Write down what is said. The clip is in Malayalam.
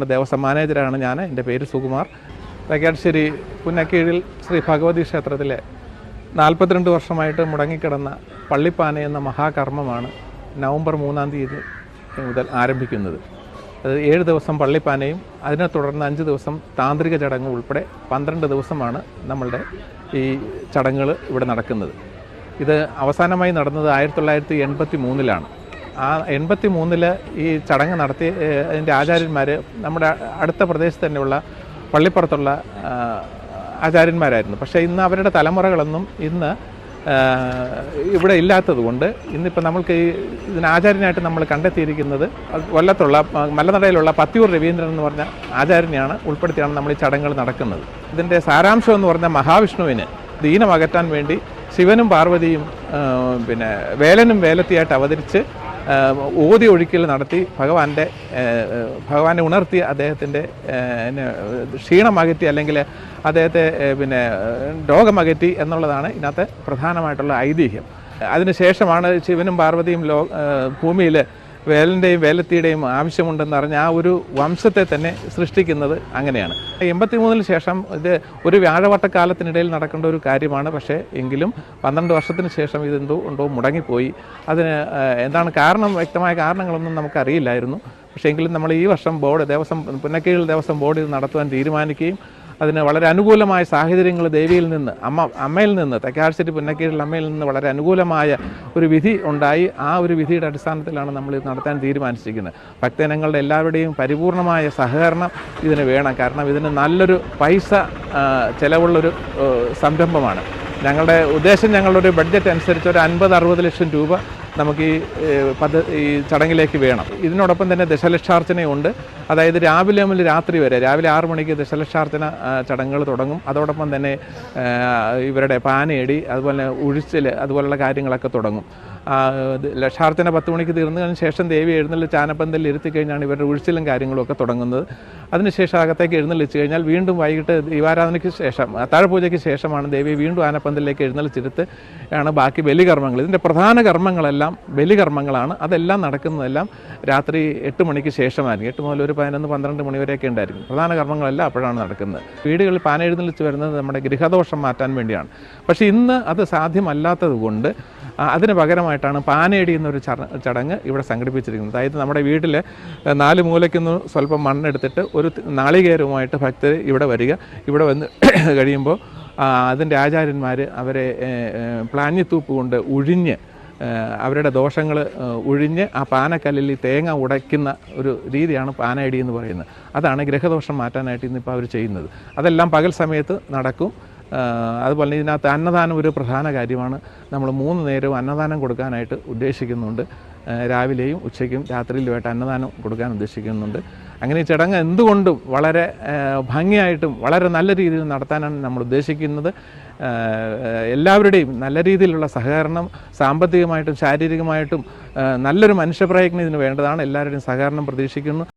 ദേവസ്വം മാനേജരാണ് ഞാൻ എന്റെ പേര് സുകുമാർ. തേക്കാട്ടുശ്ശേരി പുന്നക്കീഴിൽ ശ്രീ ഭഗവതി ക്ഷേത്രത്തിലെ നാൽപ്പത്തിരണ്ട് വർഷമായിട്ട് മുടങ്ങിക്കിടന്ന പള്ളിപ്പാന എന്ന മഹാകർമ്മമാണ് നവംബർ മൂന്നാം തീയതി മുതൽ ആരംഭിക്കുന്നത്. അത് ഏഴ് ദിവസം പള്ളിപ്പാനയും അതിനെ തുടർന്ന് അഞ്ച് ദിവസം താന്ത്രിക ചടങ്ങ് ഉൾപ്പെടെ പന്ത്രണ്ട് ദിവസമാണ് നമ്മളുടെ ഈ ചടങ്ങുകൾ ഇവിടെ നടക്കുന്നത്. ഇത് അവസാനമായി നടന്നത് ആയിരത്തി തൊള്ളായിരത്തി എൺപത്തി മൂന്നിലാണ്. ആ എൺപത്തി മൂന്നിൽ ഈ ചടങ്ങ് നടത്തി അതിന്റെ ആചാര്യന്മാർ നമ്മുടെ അടുത്ത പ്രദേശത്ത് തന്നെയുള്ള പള്ളിപ്പുറത്തുള്ള ആചാര്യന്മാരായിരുന്നു. പക്ഷേ ഇന്ന് അവരുടെ തലമുറകളൊന്നും ഇന്ന് ഇവിടെ ഇല്ലാത്തത് കൊണ്ട് ഇന്നിപ്പോൾ നമ്മൾക്ക് ഈ ഇതിന് ആചാര്യനായിട്ട് നമ്മൾ കണ്ടെത്തിയിരിക്കുന്നത് കൊല്ലത്തുള്ള മലനടയിലുള്ള പത്തിയൂർ രവീന്ദ്രൻ എന്ന് പറഞ്ഞ ആചാര്യനെയാണ് ഉൾപ്പെടുത്തിയാണ് നമ്മൾ ഈ ചടങ്ങുകൾ നടക്കുന്നത്. ഇതിന്റെ സാരാംശം എന്ന് പറഞ്ഞാൽ മഹാവിഷ്ണുവിന് ദീനം അകറ്റാൻ വേണ്ടി ശിവനും പാർവതിയും പിന്നെ വേലനും വേലത്തിയായിട്ട് അവതരിച്ച് ഓതി ഒഴിക്കൽ നടത്തി ഭഗവാന്റെ ഭഗവാനെ ഉണർത്തി അദ്ദേഹത്തിന്റെ ക്ഷീണമകറ്റി അല്ലെങ്കിൽ അദ്ദേഹത്തെ പിന്നെ രോഗമകറ്റി എന്നുള്ളതാണ് ഇതിനകത്ത് പ്രധാനമായിട്ടുള്ള ഐതിഹ്യം. അതിനുശേഷമാണ് ശിവനും പാർവതിയും ലോ ഭൂമിയിൽ വേലന്റെയും വേലത്തിയുടെയും ആവശ്യമുണ്ടെന്ന് അറിഞ്ഞ ആ ഒരു വംശത്തെ തന്നെ സൃഷ്ടിക്കുന്നത് അങ്ങനെയാണ്. എൺപത്തി മൂന്നിന് ശേഷം ഇത് ഒരു വ്യാഴവട്ടക്കാലത്തിനിടയിൽ നടക്കേണ്ട ഒരു കാര്യമാണ്. പക്ഷേ എങ്കിലും പന്ത്രണ്ട് വർഷത്തിന് ശേഷം ഇതെന്തോ ഉണ്ടോ മുടങ്ങിപ്പോയി. അതിന് എന്താണ് കാരണം? വ്യക്തമായ കാരണങ്ങളൊന്നും നമുക്കറിയില്ലായിരുന്നു. പക്ഷേ എങ്കിലും നമ്മൾ ഈ വർഷം ബോർഡ് ദേവസ്വം പുനക്കീഴിൽ ദേവസ്വം ബോർഡ് ഇത് നടത്തുവാൻ തീരുമാനിക്കുകയും അതിന് വളരെ അനുകൂലമായ സാഹചര്യങ്ങൾ ദേവിയിൽ നിന്ന് അമ്മ അമ്മയിൽ നിന്ന് തെക്കാഴ്ചരി പുന്നക്കീഴിൽ അമ്മയിൽ നിന്ന് വളരെ അനുകൂലമായ ഒരു വിധി ഉണ്ടായി. ആ ഒരു വിധിയുടെ അടിസ്ഥാനത്തിലാണ് നമ്മൾ ഇത് നടത്താൻ തീരുമാനിച്ചിരിക്കുന്നത്. ഭക്തജനങ്ങളുടെ എല്ലാവരുടെയും പരിപൂർണമായ സഹകരണം ഇതിന് വേണം. കാരണം ഇതിന് നല്ലൊരു പൈസ ചിലവുള്ളൊരു സംരംഭമാണ്. ഞങ്ങളുടെ ഉദ്ദേശം ഞങ്ങളുടെ ഒരു ബഡ്ജറ്റ് അനുസരിച്ച് ഒരു അൻപത് അറുപത് ലക്ഷം രൂപ നമുക്ക് ഈ പദ്ധതി പദ്ധ ഈ ചടങ്ങിലേക്ക് വേണം. ഇതിനോടൊപ്പം തന്നെ ദശലക്ഷാർച്ചനയുണ്ട്. അതായത് രാവിലെ മുതൽ രാത്രി വരെ രാവിലെ ആറു മണിക്ക് ദശലക്ഷാർത്ഥന ചടങ്ങുകൾ തുടങ്ങും. അതോടൊപ്പം തന്നെ ഇവരുടെ പാനേടി അതുപോലെ ഉഴിച്ചിൽ അതുപോലുള്ള കാര്യങ്ങളൊക്കെ തുടങ്ങും. ലക്ഷാർത്ഥന പത്ത് മണിക്ക് തീർന്നതിന് ശേഷം ദേവി എഴുന്നള്ളി ചാനപ്പന്തലിൽ ഇരുത്തി കഴിഞ്ഞാണ് ഇവരുടെ ഉഴിച്ചിലും കാര്യങ്ങളും ഒക്കെ തുടങ്ങുന്നത്. അതിനുശേഷം അകത്തേക്ക് എഴുന്നള്ളിച്ച് കഴിഞ്ഞാൽ വീണ്ടും വൈകിട്ട് ദീപാരാധനയ്ക്ക് ശേഷം അത്താഴപൂജയ്ക്ക് ശേഷമാണ് ദേവി വീണ്ടും ആനപ്പന്തലിലേക്ക് എഴുന്നള്ളിച്ചിരുത്ത് ആണ് ബാക്കി ബലികർമ്മങ്ങൾ. ഇതിന്റെ പ്രധാന കർമ്മങ്ങളെല്ലാം ബലികർമ്മങ്ങളാണ്. അതെല്ലാം നടക്കുന്നതെല്ലാം രാത്രി എട്ട് മണിക്ക് ശേഷമായിരിക്കും. എട്ട് മുതൽ ഒരു പതിനൊന്ന് പന്ത്രണ്ട് മണിവരെയൊക്കെ ഉണ്ടായിരിക്കും. പ്രധാന കർമ്മങ്ങളെല്ലാം അപ്പോഴാണ് നടക്കുന്നത്. വീടുകളിൽ പാന എഴുന്നള്ളിച്ച് വരുന്നത് നമ്മുടെ ഗൃഹദോഷം മാറ്റാൻ വേണ്ടിയാണ്. പക്ഷേ ഇന്ന് അത് സാധ്യമല്ലാത്തത് കൊണ്ട് അതിന് പകരമായിട്ടാണ് പാനേടി എന്നൊരു ചട- ചടങ്ങ് ഇവിടെ സംഘടിപ്പിച്ചിരിക്കുന്നത്. അതായത് നമ്മുടെ വീട്ടിൽ നാല് മൂലയ്ക്കുന്ന് സ്വല്പം മണ്ണെടുത്തിട്ട് ഒരു നാളികേരവുമായിട്ട് ഭക്തർ ഇവിടെ വരിക. ഇവിടെ വന്ന് കഴിയുമ്പോൾ അതിന്റെ ആചാര്യന്മാർ അവരെ പ്ലാഞ്ഞിത്തൂപ്പ് കൊണ്ട് ഉഴിഞ്ഞ് അവരുടെ ദോഷങ്ങൾ ഒഴിഞ്ഞ് ആ പാനക്കല്ലിൽ ഈ തേങ്ങ ഉടയ്ക്കുന്ന ഒരു രീതിയാണ് പാനയടി എന്ന് പറയുന്നത്. അതാണ് ഗ്രഹദോഷം മാറ്റാനായിട്ട് ഇന്നിപ്പോൾ അവർ ചെയ്യുന്നത്. അതെല്ലാം പകൽ സമയത്ത് നടക്കും. അതുപോലെ ഇതിനകത്ത് അന്നദാനം ഒരു പ്രധാന കാര്യമാണ്. നമ്മൾ മൂന്ന് നേരവും അന്നദാനം കൊടുക്കാനായിട്ട് ഉദ്ദേശിക്കുന്നുണ്ട്. രാവിലെയും ഉച്ചയ്ക്കും രാത്രിയിലുമായിട്ട് അന്നദാനം കൊടുക്കാൻ ഉദ്ദേശിക്കുന്നുണ്ട്. അങ്ങനെ ഈ ചടങ്ങ് എന്തുകൊണ്ടും വളരെ ഭംഗിയായിട്ടും വളരെ നല്ല രീതിയിൽ നടത്താനാണ് നമ്മൾ ഉദ്ദേശിക്കുന്നത്. എല്ലാവരുടെയും നല്ല രീതിയിലുള്ള സഹകരണം സാമ്പത്തികമായിട്ടും ശാരീരികമായിട്ടും നല്ലൊരു മനുഷ്യപ്രയത്നം ഇതിന് വേണ്ടതാണ്. എല്ലാവരുടെയും സഹകരണം പ്രതീക്ഷിക്കുന്നു.